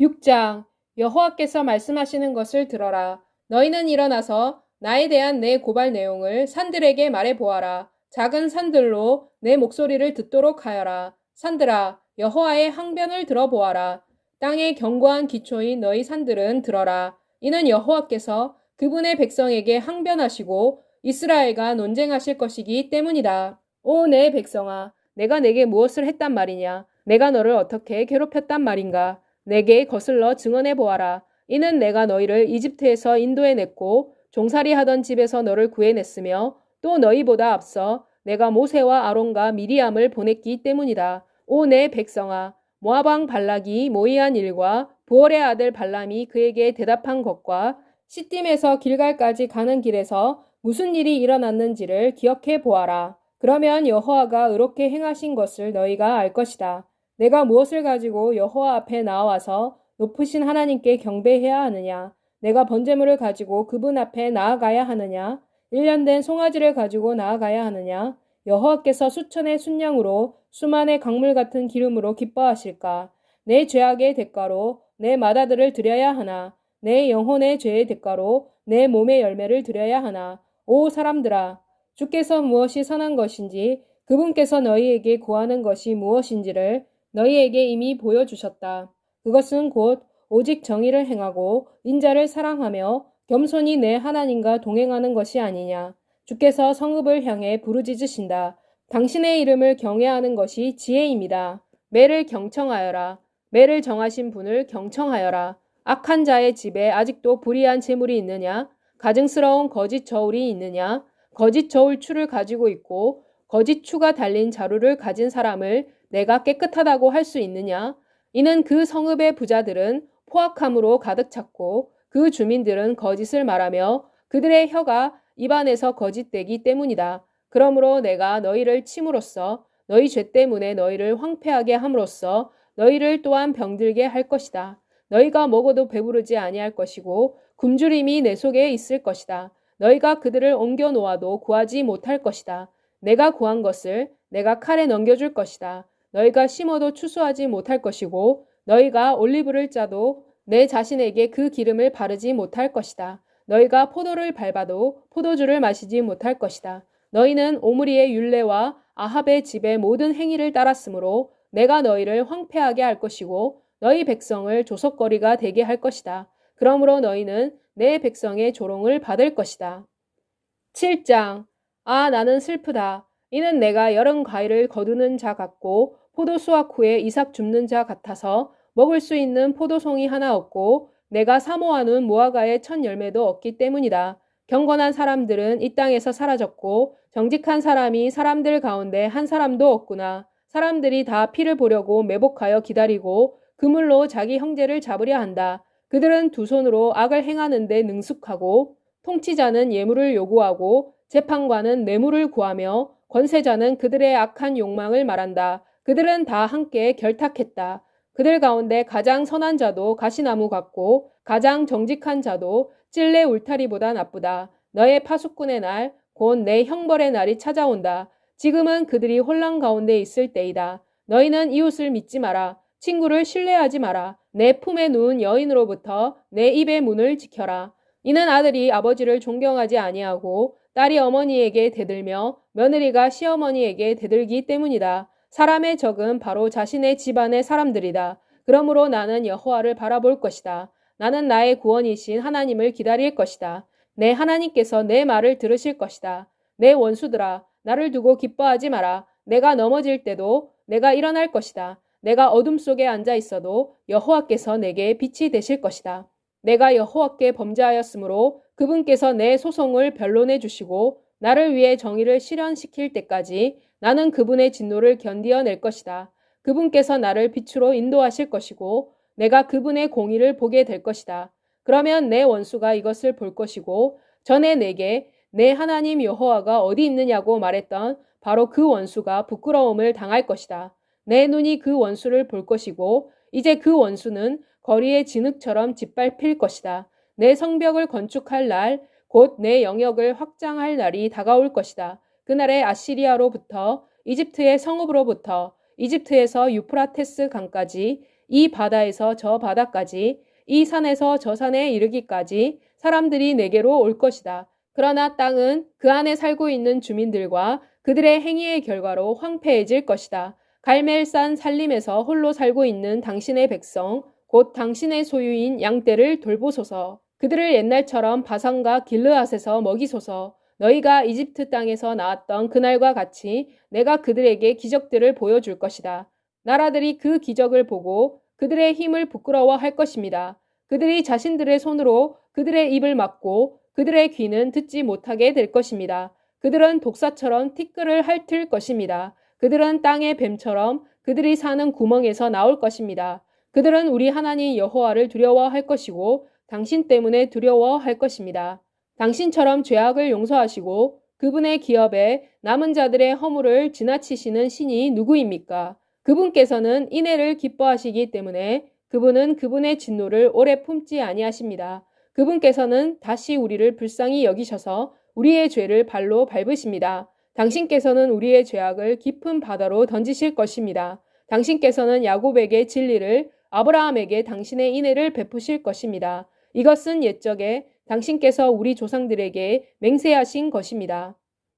6장 여호와께서 말씀하시는 것을 들어라. 너희는 일어나서 나에 대한 내 고발 내용을 산들에게 말해 보아라. 작은 산들로 내 목소리를 듣도록 하여라. 산들아, 여호와의 항변을 들어보아라. 땅의 견고한 기초인 너희 산들은 들어라. 이는 여호와께서 그분의 백성에게 항변하시고 이스라엘과 논쟁하실 것이기 때문이다. 오 내 백성아, 내가 내게 무엇을 했단 말이냐? 내가 너를 어떻게 괴롭혔단 말인가? 내게 거슬러 증언해 보아라. 이는 내가 너희를 이집트에서 인도해 냈고 종살이 하던 집에서 너를 구해냈으며 또 너희보다 앞서 내가 모세와 아론과 미리암을 보냈기 때문이다. 오 내 백성아, 모아방 발락이 모의한 일과 부월의 아들 발람이 그에게 대답한 것과 시딤에서 길갈까지 가는 길에서 무슨 일이 일어났는지를 기억해 보아라. 그러면 여호와가 의롭게 행하신 것을 너희가 알 것이다. 내가 무엇을 가지고 여호와 앞에 나와서 높으신 하나님께 경배해야 하느냐? 내가 번제물을 가지고 그분 앞에 나아가야 하느냐? 1년 된 송아지를 가지고 나아가야 하느냐? 여호와께서 수천의 순양으로 수만의 강물 같은 기름으로 기뻐하실까? 내 죄악의 대가로 내 마다들을 드려야 하나? 내 영혼의 죄의 대가로 내 몸의 열매를 드려야 하나? 오 사람들아, 주께서 무엇이 선한 것인지 그분께서 너희에게 구하는 것이 무엇인지를 너희에게 이미 보여주셨다. 그것은 곧 오직 정의를 행하고 인자를 사랑하며 겸손히 내 하나님과 동행하는 것이 아니냐. 주께서 성읍을 향해 부르짖으신다. 당신의 이름을 경외하는 것이 지혜입니다. 매를 경청하여라. 매를 정하신 분을 경청하여라. 악한 자의 집에 아직도 불의한 재물이 있느냐? 가증스러운 거짓 저울이 있느냐? 거짓 저울 추를 가지고 있고 거짓 추가 달린 자루를 가진 사람을 내가 깨끗하다고 할 수 있느냐? 이는 그 성읍의 부자들은 포악함으로 가득 찼고 그 주민들은 거짓을 말하며 그들의 혀가 입안에서 거짓되기 때문이다. 그러므로 내가 너희를 침으로써 너희 죄 때문에 너희를 황폐하게 함으로써 너희를 또한 병들게 할 것이다. 너희가 먹어도 배부르지 아니할 것이고 굶주림이 내 속에 있을 것이다. 너희가 그들을 옮겨 놓아도 구하지 못할 것이다. 내가 구한 것을 내가 칼에 넘겨줄 것이다. 너희가 심어도 추수하지 못할 것이고 너희가 올리브를 짜도 내 자신에게 그 기름을 바르지 못할 것이다. 너희가 포도를 밟아도 포도주를 마시지 못할 것이다. 너희는 오므리의 율례와 아합의 집의 모든 행위를 따랐으므로 내가 너희를 황폐하게 할 것이고 너희 백성을 조석거리가 되게 할 것이다. 그러므로 너희는 내 백성의 조롱을 받을 것이다. 7장 아 나는 슬프다. 이는 내가 여름 과일을 거두는 자 같고 포도 수확 후에 이삭 줍는 자 같아서 먹을 수 있는 포도송이 하나 없고 내가 사모하는 무화과의 첫 열매도 없기 때문이다. 경건한 사람들은 이 땅에서 사라졌고 정직한 사람이 사람들 가운데 한 사람도 없구나. 사람들이 다 피를 보려고 매복하여 기다리고 그물로 자기 형제를 잡으려 한다. 그들은 두 손으로 악을 행하는데 능숙하고 통치자는 예물을 요구하고 재판관은 뇌물을 구하며 권세자는 그들의 악한 욕망을 말한다. 그들은 다 함께 결탁했다. 그들 가운데 가장 선한 자도 가시나무 같고 가장 정직한 자도 찔레 울타리보다 나쁘다. 너의 파수꾼의 날, 곧 내 형벌의 날이 찾아온다. 지금은 그들이 혼란 가운데 있을 때이다. 너희는 이웃을 믿지 마라. 친구를 신뢰하지 마라. 내 품에 누운 여인으로부터 내 입의 문을 지켜라. 이는 아들이 아버지를 존경하지 아니하고 딸이 어머니에게 대들며 며느리가 시어머니에게 대들기 때문이다. 사람의 적은 바로 자신의 집안의 사람들이다. 그러므로 나는 여호와를 바라볼 것이다. 나는 나의 구원이신 하나님을 기다릴 것이다. 내 하나님께서 내 말을 들으실 것이다. 내 원수들아, 나를 두고 기뻐하지 마라. 내가 넘어질 때도 내가 일어날 것이다. 내가 어둠 속에 앉아 있어도 여호와께서 내게 빛이 되실 것이다. 내가 여호와께 범죄하였으므로 그분께서 내 소송을 변론해 주시고 나를 위해 정의를 실현시킬 때까지 나는 그분의 진노를 견디어낼 것이다. 그분께서 나를 빛으로 인도하실 것이고 내가 그분의 공의를 보게 될 것이다. 그러면 내 원수가 이것을 볼 것이고 전에 내게 내 하나님 여호와가 어디 있느냐고 말했던 바로 그 원수가 부끄러움을 당할 것이다. 내 눈이 그 원수를 볼 것이고 이제 그 원수는 거리의 진흙처럼 짓밟힐 것이다. 내 성벽을 건축할 날, 곧 내 영역을 확장할 날이 다가올 것이다. 그날에 아시리아로부터 이집트의 성읍으로부터 이집트에서 유프라테스 강까지 이 바다에서 저 바다까지, 이 산에서 저 산에 이르기까지 사람들이 내게로 올 것이다. 그러나 땅은 그 안에 살고 있는 주민들과 그들의 행위의 결과로 황폐해질 것이다. 갈멜산 산림에서 홀로 살고 있는 당신의 백성, 곧 당신의 소유인 양떼를 돌보소서. 그들을 옛날처럼 바산과 길르앗에서 먹이소서. 너희가 이집트 땅에서 나왔던 그날과 같이 내가 그들에게 기적들을 보여줄 것이다. 나라들이 그 기적을 보고 그들의 힘을 부끄러워할 것입니다. 그들이 자신들의 손으로 그들의 입을 막고 그들의 귀는 듣지 못하게 될 것입니다. 그들은 독사처럼 티끌을 핥을 것입니다. 그들은 땅의 뱀처럼 그들이 사는 구멍에서 나올 것입니다. 그들은 우리 하나님 여호와를 두려워할 것이고 당신 때문에 두려워할 것입니다. 당신처럼 죄악을 용서하시고 그분의 기업에 남은 자들의 허물을 지나치시는 신이 누구입니까? 그분께서는 인애를 기뻐하시기 때문에 그분은 그분의 진노를 오래 품지 아니하십니다. 그분께서는 다시 우리를 불쌍히 여기셔서 우리의 죄를 발로 밟으십니다. 당신께서는 우리의 죄악을 깊은 바다로 던지실 것입니다. 당신께서는 야곱에게 진리를 아브라함에게 당신의 인애를 베푸실 것입니다. 이것은 옛적에 당신께서 우리 조상들에게 맹세하신 것입니다.